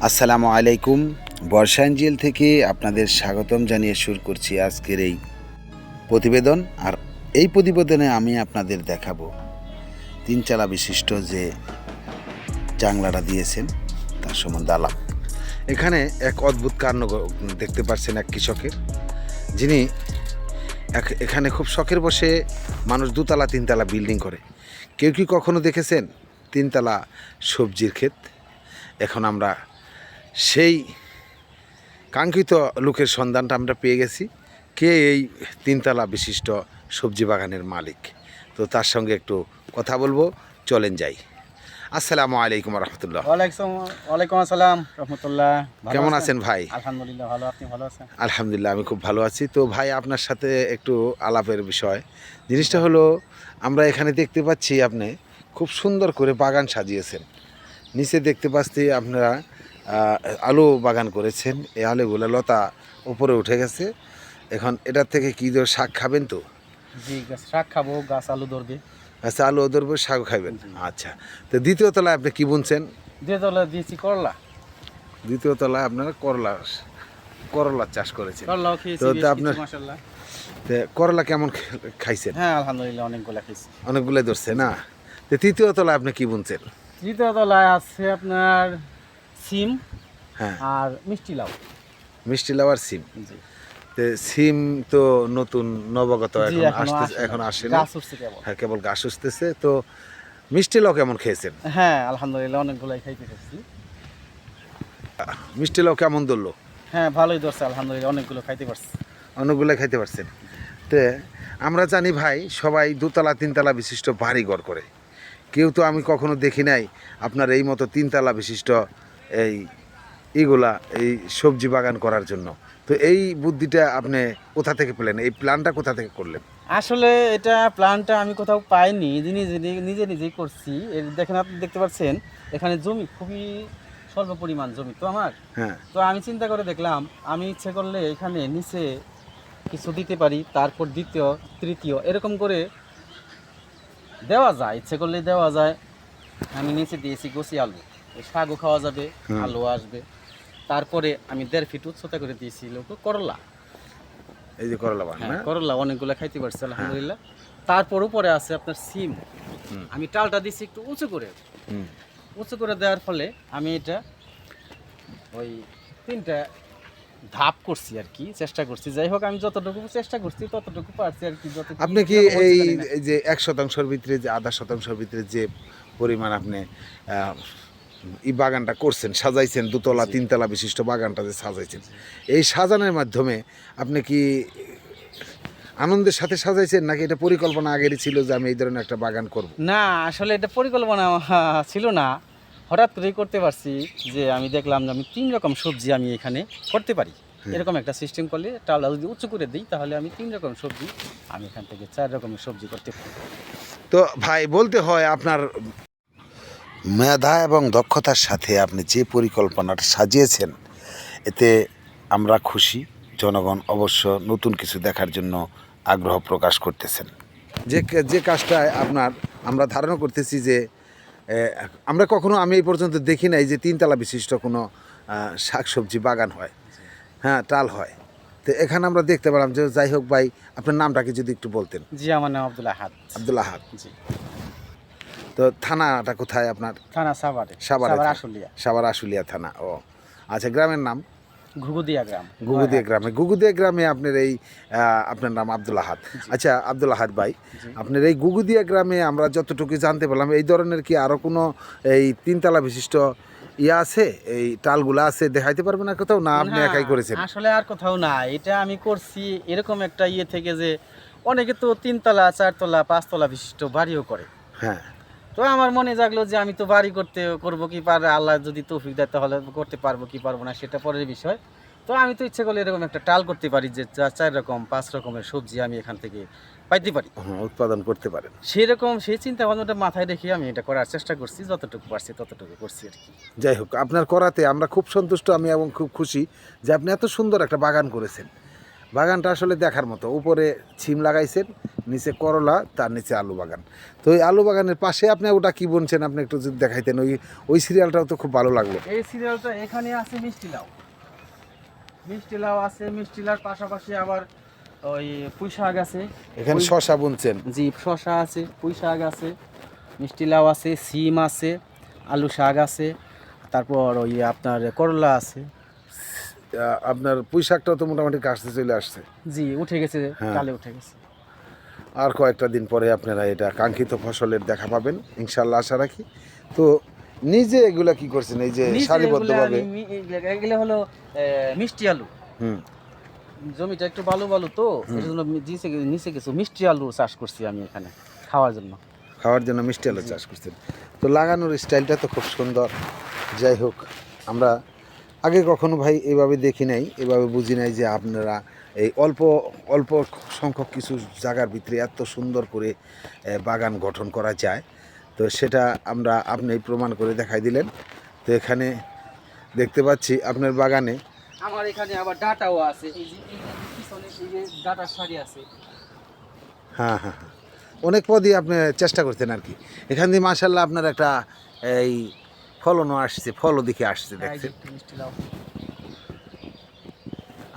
আসসালামু আলাইকুম। বর্ষাঞ্জেল থেকে আপনাদের স্বাগতম জানিয়ে শুরু করছি আজকের এই প্রতিবেদন। আর এই প্রতিবেদনে আমি আপনাদের দেখাবো তিন চালা বিশিষ্ট যে জাংলাটা দিয়েছেন, তার সম্বন্ধে আলাপ। এখানে এক অদ্ভুত কাণ্ড দেখতে পাচ্ছেন এক কৃষকের। যিনি এক- এখানে খুব শখের বসে মানুষ দুতলা, তিনতলা বিল্ডিং করে। কেউ কি কখনো দেখেছেন তিনতলা সবজির ক্ষেত? এখন আমরা সেই কাঙ্ক্ষিত লোকের সন্ধানটা আমরা পেয়ে গেছি। কে এই তিনতলা বিশিষ্ট সবজি বাগানের মালিক? তো তার সঙ্গে একটু কথা বলব চলেন যাই। আসসালামু আলাইকুম রহমতুল্লাহ। ওয়ালাইকুম আসসালাম রহমতুল্লাহ। কেমন আছেন ভাই? আলহামদুলিল্লাহ ভালো। আপনি ভালো আছেন? আলহামদুলিল্লাহ আমি খুব ভালো আছি। তো ভাই আপনার সাথে একটু আলাপের বিষয়। জিনিসটা হলো আমরা এখানে দেখতে পাচ্ছি আপনি খুব সুন্দর করে বাগান সাজিয়েছেন। নিচে দেখতে পাচ্ছি আপনারা আলু বাগান করেছেন। এই আলুগুলো লতা উপরে উঠে গেছে। এখন এটার থেকে কী ধর শাক খাবেন তো? জি শাক খাব গাছ আলু ধরবে। আচ্ছা আলু ধরবো শাক খাবেন আচ্ছা। তো দ্বিতীয় তলায় আপনি কি বুনছেন? দিয়ে তোলা দিয়েছি করলা। দ্বিতীয় তলায় আপনারা করলা করলা চাষ করেছেন। তো আপনার- করলা কেমন খাইছেন? হ্যাঁ আলহামদুলিল্লাহ অনেকগুলা খেয়েছি অনেকগুলো ধরছে না? তো তৃতীয় তলায় আপনি কি বুনছেন? তৃতীয় তলায় আছে আপনার সিম হ্যাঁ। আর মিষ্টি লাউ। মিষ্টি লাউয়ার সিম। তো সিম তো নতুন নবগত এখন আসতে। এখন আসে না। কেবল। হ্যাঁ কেবল গাছ উঠতেছে। তো মিষ্টি লাউ কেমন খেয়েছেন? হ্যাঁ আলহামদুলিল্লাহ অনেকগুলাই খাইতে পারছি মিষ্টি লাউ কেমন ধরলো? হ্যাঁ ভালোই ধরছে আলহামদুলিল্লাহ অনেকগুলো খাইতে পারছি। অনেকগুলো খাইতে পারছেন। তো আমরা জানি ভাই সবাই দুতলা তিনতলা বিশিষ্ট বাড়ি ঘর করে। কেউ তো আমি কখনো দেখি নাই আপনার এই মতো তিনতলা বিশিষ্ট এই এইগুলা এই সবজি বাগান করার জন্য। তো এই বুদ্ধিটা আপনি কোথা থেকে পেলেন? এই প্ল্যানটা কোথা থেকে করলেন? আসলে এটা প্ল্যানটা আমি কোথাও পাইনি নিজে নিজে নিজে নিজেই করছি। দেখেন আপনি দেখতে পাচ্ছেন এখানে জমি খুবই স্বল্প পরিমাণ জমি তো আমার। হ্যাঁ। তো আমি চিন্তা করে দেখলাম আমি ইচ্ছে করলে এখানে নিচে কিছু দিতে পারি তারপর দ্বিতীয় তৃতীয় এরকম করে দেওয়া যায় ইচ্ছে করলে দেওয়া যায়। আমি নিচে দিয়েছি গোসি আলু। শাকও খাওয়া যাবে আলু আসবে। তারপরে আমি দেড় ফিট উচ্চতা করে দিয়েছি লোক করলা। এই যে করলা হ্যাঁ করলা অনেকগুলো খাইতে পারছি আলহামদুলিল্লাহ। তারপর উপরে আছে আপনার সিম। আমি টালটা দিছি একটু উঁচু করে। উঁচু করে দেওয়ার ফলে আমি এটা ওই তিনটা ধাপ করছি আর কি চেষ্টা করছি। যাই হোক আমি যতটুকু চেষ্টা করছি ততটুকু পারছি আর কি যতটুকু আপনি কি এই যে এক শতাংশের ভিতরে যে আধা শতাংশের ভিতরে যে পরিমাণ আপনি আহ, এই বাগানটা করছেন সাজাইছেন দুতলা তিনতলা বিশিষ্ট বাগানটা যে সাজাইছেন। এই সাজানোর মাধ্যমে আপনি কি আনন্দের সাথে সাজাইছেন নাকি এটা পরিকল্পনা আগেরই ছিল যে আমি এই ধরনের একটা বাগান করব? না আসলে এটা পরিকল্পনা ছিল না। হঠাৎ করেই করতে পারছি যে আমি দেখলাম যে আমি তিন রকম সবজি আমি এখানে করতে পারি। হ্যাঁ। এরকম একটা সিস্টেম করলে টালা যদি উঁচু করে দিই তাহলে আমি তিন রকম সবজি আমি এখান থেকে চার রকমের সবজি করতে পারি। তো ভাই বলতে হয় আপনার মেধা এবং দক্ষতার সাথে আপনি যে পরিকল্পনাটা সাজিয়েছেন এতে আমরা খুশি। জনগণ অবশ্য নতুন কিছু দেখার জন্য আগ্রহ প্রকাশ করতেছেন। যে যে কাজটায় আপনার আমরা ধারণা করতেছি যে আমরা কখনো আমি এই পর্যন্ত দেখি নাই যে তিনতলা বিশিষ্ট কোনো শাকসবজি বাগান হয়। হ্যাঁ টাল হয়। তো এখানে আমরা দেখতে পেলাম যে যাই হোক ভাই আপনার নামটাকে যদি একটু বলতেন। জি আমার নাম আব্দুল আহাদ। আব্দুল আহাদ। জি। তো থানাটা কোথায় আপনার? থানা সাভারে। সাভারে। আশুলিয়া। সাভার আশুলিয়া থানা ও। আচ্ছা গ্রামের নাম? ঘুগুদিয়া গ্রাম। গুগুদিয়া গ্রামে। গুগুদিয়া গ্রামে আপনার এই আপনার নাম আব্দুল আহাদ। আচ্ছা আব্দুল আহাদ ভাই আপনার এই গুগুদিয়া গ্রামে আমরা যতটুকু জানতে পারলাম এই ধরনের কি আরও কোনো এই তিনতলা বিশিষ্ট ইয়া আছে? এই টালগুলা আছে দেখাইতে পারবেন না কোথাও? না আপনি একাই করেছেন? আসলে আর কোথাও না এটা আমি করছি এরকম একটা ইয়ে থেকে যে অনেকে তো তিনতলা চারতলা পাঁচতলা বিশিষ্ট বাড়িও করে। হ্যাঁ। তো আমার মনে জাগলো যে আমি তো বাড়ি করতে করব কি পার আল্লাহ যদি তৌফিক দেয় তাহলে করতে পারব কি পারব না সেটা পরের বিষয়। তো আমি তো ইচ্ছে করলে এরকম একটা টাল করতে পারি যে চার রকম পাঁচ রকমের সবজি আমি এখান থেকে পাইতে পারি। উৎপাদন করতে পারেন। সেরকম সেই চিন্তা ভাবনাটা মাথায় রেখে আমি এটা করার চেষ্টা করছি যতটুকু পারছি ততটুকু করছি আর কি। যাই হোক আপনার করাতে আমরা খুব সন্তুষ্ট আমি এবং খুব খুশি যে আপনি এত সুন্দর একটা বাগান করেছেন। বাগানটা আসলে দেখার মতো। উপরে ছিম লাগাইছেন নিচে করলা তার নিচে আলু বাগান। তো ওই আলু বাগানের পাশে আপনি ওটা কি বলছেন আপনি একটু যদি দেখাইতেন ওই ওই সিরিয়ালটাও তো খুব ভালো লাগল। এই সিরিয়ালটা এখানে আছে মিষ্টি লাউ। মিষ্টি লাউ আছে মিষ্টি লাউর পাশাপাশি আবার ওই পুঁই শাক আছে। এখানে শশা বুনছেন? জি শশা আছে পুঁই শাক আছে মিষ্টি লাউ আছে সিম আছে আলু শাক আছে তারপর ওই আপনার করলা আছে। আপনার পুঁই শাকটাও তো মোটামুটি কাছতে চলে আসছে। জি উঠে গেছে হ্যাঁ। কালে উঠে গেছে। আর কয়েকটা দিন পরে আপনারা এটা কাঙ্ক্ষিত ফসলের দেখা পাবেন ইনশাল্লাহ আশা রাখি। তো নিজে এগুলা কি করছেন? এই যে সারিবদ্ধভাবে? এগুলো হলো মিষ্টি আলু। হুম। জমিটা একটু বালু বালু তো এর জন্য নিচে নিচে কিছু মিষ্টি আলু চাষ করছি আমি এখানে খাওয়ার জন্য। খাওয়ার জন্য মিষ্টি আলু চাষ করছেন। তো লাগানোর স্টাইলটা তো খুব সুন্দর। যাই হোক আমরা আগে কখনো ভাই এভাবে দেখি নাই এভাবে বুঝি নাই যে আপনারা এই অল্প অল্প সংখ্যক কিছু জায়গার ভিতরে এত সুন্দর করে বাগান গঠন করা যায়। তো সেটা আমরা আপনি প্রমাণ করে দেখাই দিলেন। তো এখানে দেখতে পাচ্ছি আপনার বাগানে আমার এখানে আবার ডাটাও আছে। ডাটার সারি আছে। হ্যাঁ হ্যাঁ হ্যাঁ। অনেক পদই আপনি চেষ্টা করতেন আর কি। এখান দিয়ে মাসাল্লাহ আপনার একটা এই ফলনও আসছে ফলও দিকে আসছে দেখছেন? মিষ্টি লাউ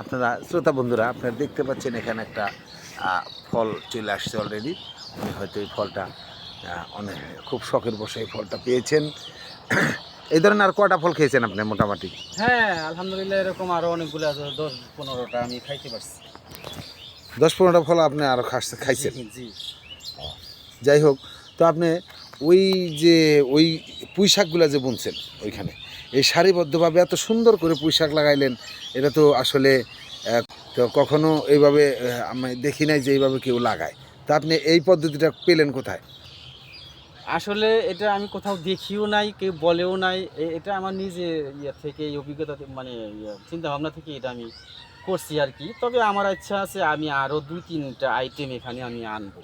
আপনারা শ্রোতা বন্ধুরা আপনারা দেখতে পাচ্ছেন এখানে একটা ফল চলে আসছে অলরেডি উনি হয়তো এই ফলটা অনেক খুব শখের বসে এই ফলটা পেয়েছেন। এই ধরনের আর কটা ফল খেয়েছেন আপনি মোটামুটি? হ্যাঁ আলহামদুলিল্লাহ এরকম আরও অনেকগুলো আছে দশ পনেরোটা আমি খাইতে পারছি। দশ পনেরোটা ফল আপনি আরও খাইছেন? জি যাই হোক তো আপনি ওই যে ওই পুঁই শাকগুলো যে বুনছেন ওইখানে এই সারিবদ্ধভাবে এত সুন্দর করে পুঁই শাক লাগাইলেন এটা তো আসলে তো কখনো এইভাবে আমি দেখি নাই যে এইভাবে কেউ লাগায়। তা আপনি এই পদ্ধতিটা পেলেন কোথায়? আসলে এটা আমি কোথাও দেখিও নাই কেউ বলেও নাই এটা আমার নিজে ইয়ে থেকে এই অভিজ্ঞতা মানে চিন্তাভাবনা থেকে এটা আমি করছি আর কি। তবে আমার ইচ্ছা আছে আমি আরও দুই তিনটা আইটেম এখানে আমি আনব।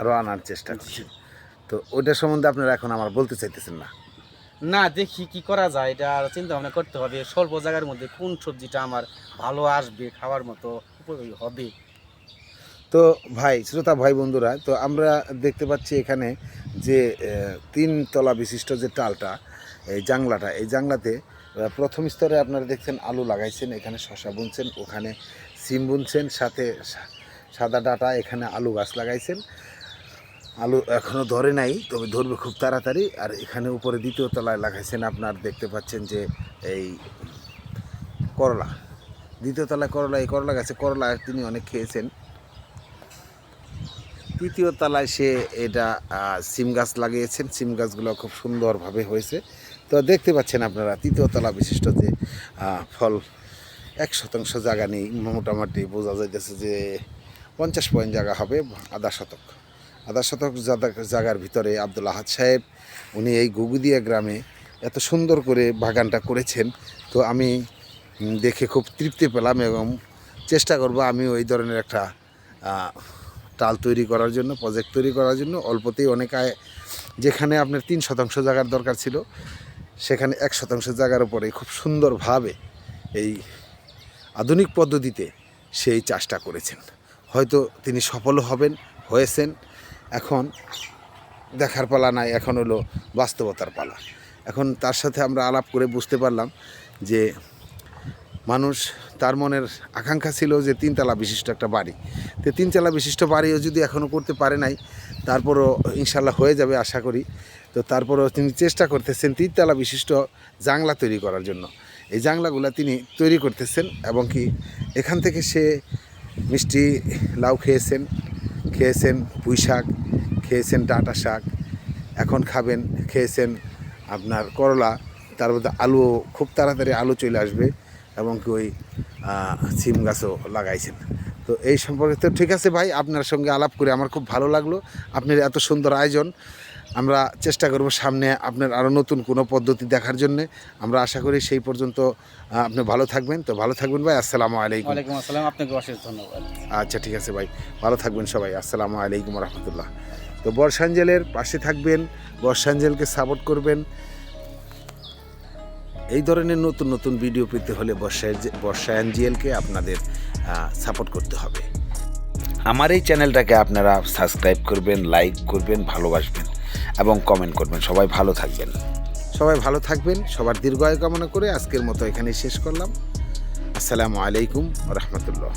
আরও আনার চেষ্টা করছি। তো ওইটা সম্বন্ধে আপনারা এখন আমার বলতে চাইতেছেন না। না দেখি কি করা যায়। এটা চিন্তা ভাবনা করতে হবে। স্বল্প জায়গার মধ্যে কোন সবজিটা আমার ভালো আসবে খাওয়ার মতো উপযোগী হবে? তো ভাই শ্রোতা ভাই বন্ধুরা তো আমরা দেখতে পাচ্ছি এখানে যে তিন তলা বিশিষ্ট যে টালটা এই জাংলাটা এই জাংলাতে প্রথম স্তরে আপনারা দেখছেন আলু লাগাইছেন এখানে শশা বুনছেন ওখানে সিম বুনছেন সাথে সাদা ডাটা এখানে আলু গাছ লাগাইছেন। আলু এখনও ধরে নাই, তবে ধরবে খুব তাড়াতাড়ি। আর এখানে উপরে দ্বিতীয় তলায় লাগাইছেন আপনার দেখতে পাচ্ছেন যে এই করলা। দ্বিতীয় তলায় করলা, এই করলা গাছে করলা তিনি অনেক খেয়েছেন। তৃতীয় তলায় সে এটা সিম গাছ লাগিয়েছেন। সিম গাছগুলো খুব সুন্দরভাবে হয়েছে। তো দেখতে পাচ্ছেন আপনারা, তৃতীয় তলা বিশিষ্ট যে ফল, এক শতাংশ জায়গা নেই। মোটামুটি বোঝা যাইতেছে যে পঞ্চাশ পয়েন্ট জায়গা হবে, আধা শতক। আধা শতক জায়গার ভিতরে আব্দুল আহাদ সাহেব, উনি এই গুগুদিয়া গ্রামে এত সুন্দর করে বাগানটা করেছেন। তো আমি দেখে খুব তৃপ্তি পেলাম এবং চেষ্টা করব আমি ওই ধরনের একটা টাল তৈরি করার জন্য প্রজেক্ট তৈরি করার জন্য। অল্পতেই অনেক আয়, যেখানে আপনার তিন শতাংশ জায়গার দরকার ছিল, সেখানে এক শতাংশ জায়গার উপরে খুব সুন্দরভাবে এই আধুনিক পদ্ধতিতে সেই চাষটা করেছেন। হয়তো তিনি সফলও হবেন, হয়েছেন এখন দেখার পালা নাই, এখন হলো বাস্তবতার পালা। এখন তার সাথে আমরা আলাপ করে বুঝতে পারলাম যে মানুষ তার মনের আকাঙ্ক্ষা ছিল যে তিনতলা বিশিষ্ট একটা বাড়ি। তো তিনতলা বিশিষ্ট বাড়িও যদি এখনও করতে পারে নাই, তারপরও ইনশাল্লাহ হয়ে যাবে আশা করি। তো তারপরও তিনি চেষ্টা করতেছেন তিনতলা বিশিষ্ট জাংলা তৈরি করার জন্য। এই জাংলাগুলো তিনি তৈরি করতেছেন এবং কি এখান থেকে সে মিষ্টি লাউ খেয়েছেন। খেয়েছেন পুঁই শাক, খেয়েছেন ডাঁটা শাক, এখন খাবেন, খেয়েছেন আপনার করলা, তার মধ্যে আলুও খুব তাড়াতাড়ি আলু চলে আসবে এবং কি ওই সিম গাছও লাগাইছেন। তো এই সম্পর্কে তো ঠিক আছে ভাই, আপনার সঙ্গে আলাপ করে আমার খুব ভালো লাগল। আপনার এত সুন্দর আয়োজন আমরা চেষ্টা করব সামনে আপনার আরও নতুন কোনো পদ্ধতি দেখার জন্যে। আমরা আশা করি সেই পর্যন্ত আপনি ভালো থাকবেন। তো ভালো থাকবেন ভাই আসসালামু আলাইকুম। ওয়ালাইকুম আসসালাম আপনাকে অশেষ ধন্যবাদ। আচ্ছা ঠিক আছে ভাই ভালো থাকবেন সবাই আসসালামু আলাইকুম রহমতুল্লাহ। তো বর্ষাঞ্জেলের পাশে থাকবেন বর্ষাঞ্জেলকে সাপোর্ট করবেন। এই ধরনের নতুন নতুন ভিডিও পেতে হলে বর্ষা বর্ষায়ঞ্জিয়েলকে আপনাদের সাপোর্ট করতে হবে। আমার এই চ্যানেলটাকে আপনারা সাবস্ক্রাইব করবেন লাইক করবেন ভালোবাসবেন। এবং কমেন্ট করবেন। সবাই ভালো থাকবেন। সবাই ভালো থাকবেন, সবার দীর্ঘায়ু কামনা করে আজকের মতো এখানেই শেষ করলাম। আসসালামু আলাইকুম রহমতুল্লাহ।